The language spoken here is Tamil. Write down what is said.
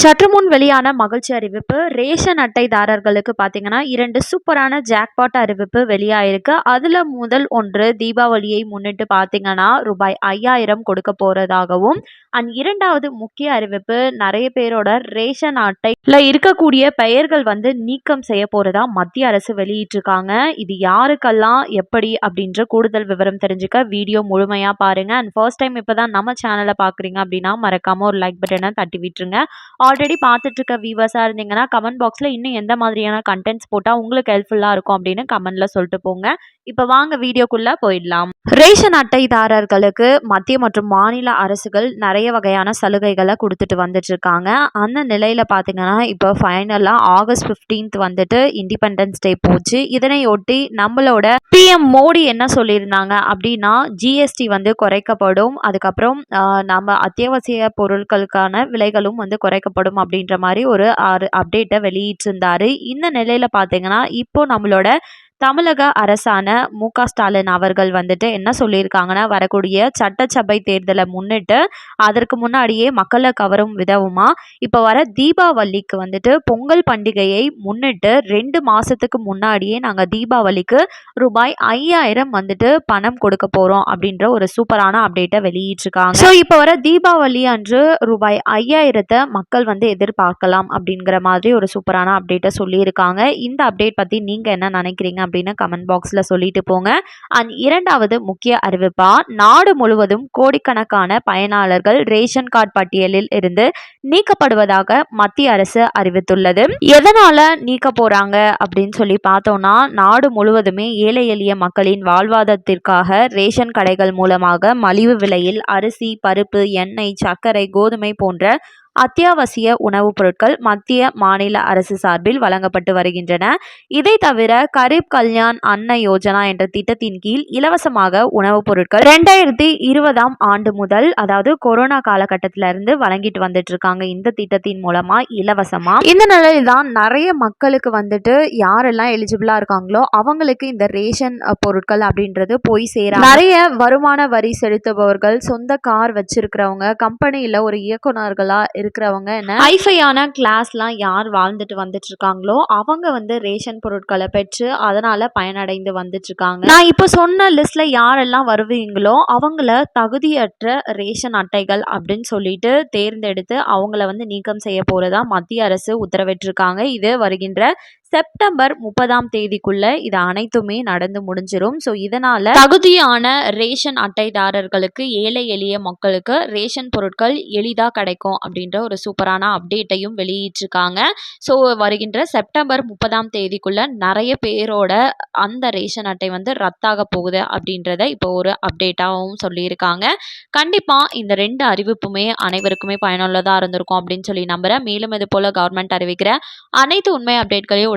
சற்று முன் வெளியான மகிழ்ச்சி அறிவிப்பு ரேஷன் அட்டைதாரர்களுக்கு பார்த்தீங்கன்னா இரண்டு சூப்பரான ஜாக்பாட் அறிவிப்பு வெளியாயிருக்கு. அதில் முதல் ஒன்று தீபாவளியை முன்னிட்டு பார்த்தீங்கன்னா ரூபாய் ஐயாயிரம் கொடுக்க போகிறதாகவும் அண்ட் இரண்டாவது முக்கிய அறிவிப்பு நிறைய பேரோட ரேஷன் அட்டையில் இருக்கக்கூடிய பெயர்கள் வந்து நீக்கம் செய்ய போகிறதா மத்திய அரசு வெளியிட்டிருக்காங்க. இது யாருக்கெல்லாம் எப்படி அப்படின்ற கூடுதல் விவரம் தெரிஞ்சுக்க வீடியோ முழுமையாக பாருங்கள் அண்ட் ஃபர்ஸ்ட் டைம் இப்போ தான் நம்ம சேனலை பார்க்குறீங்க அப்படின்னா மறக்காமல் ஒரு லைக் பட்டனை தட்டி விட்டுருங்க ஆல்ரெடி பார்த்துட்ருக்க வியூவர்ஸாக இருந்தீங்கன்னா கமெண்ட் பாக்ஸில் இன்னும் எந்த மாதிரியான கண்டென்ட்ஸ் போட்டால் உங்களுக்கு ஹெல்ப்ஃபுல்லாக இருக்கும் அப்படின்னு கமெண்ட்டில் சொல்லிட்டு போங்க. இப்போ வாங்க வீடியோக்குள்ளே போயிடலாம். ரேஷன் அட்டைதாரர்களுக்கு மத்திய மற்றும் மாநில அரசுகள் நிறைய வகையான சலுகைகளை கொடுத்துட்டு வந்துட்டு இருக்காங்க அந்த நிலையில் பார்த்தீங்கன்னா இப்போ ஃபைனலாக ஆகஸ்ட் ஃபிஃப்டீன்த் வந்துட்டு இண்டிபெண்டன்ஸ் டே போச்சு. இதனையொட்டி நம்மளோட பிஎம் மோடி என்ன சொல்லியிருந்தாங்க அப்படின்னா ஜிஎஸ்டி வந்து குறைக்கப்படும். அதுக்கப்புறம் நம்ம அத்தியாவசிய பொருட்களுக்கான விலைகளும் வந்து குறைக்கப்படும். அப்படின்ற மாதிரி ஒரு அப்டேட்டை வெளியிட்டிருந்தாரு. இந்த நிலையில் பார்த்தீங்கன்னா இப்போ நம்மளோட தமிழக அரசான மு. க. ஸ்டாலின் அவர்கள் வந்துட்டு என்ன சொல்லியிருக்காங்கன்னா வரக்கூடிய சட்டசபை தேர்தலை முன்னிட்டு அதற்கு முன்னாடியே மக்களை கவரும் விதவுமா? இப்போ வர தீபாவளிக்கு வந்துட்டு பொங்கல் பண்டிகையை முன்னிட்டு ரெண்டு மாதத்துக்கு முன்னாடியே நாங்கள் தீபாவளிக்கு ரூபாய் ஐயாயிரம் வந்துட்டு பணம் கொடுக்க போகிறோம் அப்படின்ற ஒரு சூப்பரான அப்டேட்டை வெளியிட்டிருக்காங்க. ஸோ இப்போ வர தீபாவளி அன்று ரூபாய் ஐயாயிரத்தை மக்கள் வந்து எதிர்பார்க்கலாம் அப்படிங்கிற மாதிரி ஒரு சூப்பரான அப்டேட்டை சொல்லியிருக்காங்க. இந்த அப்டேட் பற்றி நீங்கள் என்ன நினைக்கிறீங்க அப்படின்னு கமெண்ட் பாக்ஸில் சொல்லிட்டு போங்க. அண்ட் இரண்டாவது முக்கிய அறிவிப்பா நாடு முழுவதும் கோடிக்கணக்கான பயனாளர்கள் ரேஷன் கார்டு பட்டியலில் இருந்து நீக்கப்படுவதாக மத்திய அரசு அறிவித்துள்ளது. எதனால நீக்க போறாங்க அப்படின்னு சொல்லி பார்த்தோம்னா நாடு முழுவதுமே ஏழை எளிய மக்களின் வாழ்வாதாரத்திற்காக ரேஷன் கடைகள் மூலமாக மலிவு விலையில் அரிசி பருப்பு எண்ணெய் சர்க்கரை கோதுமை போன்ற அத்தியாவசிய உணவுப் பொருட்கள் மத்திய மாநில அரசு சார்பில் வழங்கப்பட்டு வருகின்றன. இதை தவிர கரீப் கல்யாண் அன்ன யோஜனா என்ற திட்டத்தின் கீழ் இலவசமாக உணவுப் பொருட்கள் ரெண்டாயிரத்தி இருபதாம் ஆண்டு முதல் அதாவது கொரோனா காலகட்டத்திலிருந்து வழங்கிட்டு வந்துட்டு இருக்காங்க இந்த திட்டத்தின் மூலமா இலவசமா. இந்த நிலையில் தான் நிறைய மக்களுக்கு வந்துட்டு யாரெல்லாம் எலிஜிபிளா இருக்காங்களோ அவங்களுக்கு இந்த ரேஷன் பொருட்கள் அப்படின்றது போய் சேர நிறைய வருமான வரி செலுத்துபவர்கள் சொந்த கார் வச்சிருக்கிறவங்க கம்பெனியில் ஒரு இயக்குநர்களா இருக்கிறவங்க என்ன? ஹைஃபையான கிளாஸ்லாம் யார் வாழ்ந்துட்டு வந்துட்டு இருக்காங்களோ அவங்க வந்து ரேஷன் பொருட்களை பெற்று அதனால பயனடைந்து வந்துட்டு இருக்காங்க நான் இப்போ சொன்ன லிஸ்ட்ல யாரெல்லாம் வருவீங்களோ அவங்கள தகுதியற்ற ரேஷன் அட்டைகள் அப்படின்னு சொல்லிட்டு தேர்ந்தெடுத்து அவங்கள வந்து நீக்கம் செய்ய போறதா மத்திய அரசு உத்தரவிட்டிருக்காங்க இது வருகின்ற செப்டம்பர் முப்பதாம் தேதிக்குள்ள இது அனைத்துமே நடந்து முடிஞ்சிடும் ஸோ இதனால தகுதியான ரேஷன் அட்டைதாரர்களுக்கு ஏழை எளிய மக்களுக்கு ரேஷன் பொருட்கள் எளிதாக கிடைக்கும் அப்படின்ற ஒரு சூப்பரான அப்டேட்டையும் வெளியிட்டிருக்காங்க. ஸோ வருகின்ற செப்டம்பர் முப்பதாம் தேதிக்குள்ள நிறைய பேரோட அந்த ரேஷன் அட்டை வந்து ரத்தாக போகுது அப்படின்றத இப்போ ஒரு அப்டேட்டாகவும் சொல்லியிருக்காங்க. கண்டிப்பாக இந்த ரெண்டு அறிவிப்புமே அனைவருக்குமே பயனுள்ளதாக இருந்திருக்கும் அப்படின்னு சொல்லி நம்புகிறேன் மேலும் இது போல் கவர்மெண்ட் அறிவிக்கிற அனைத்து உண்மை அப்டேட்களையும்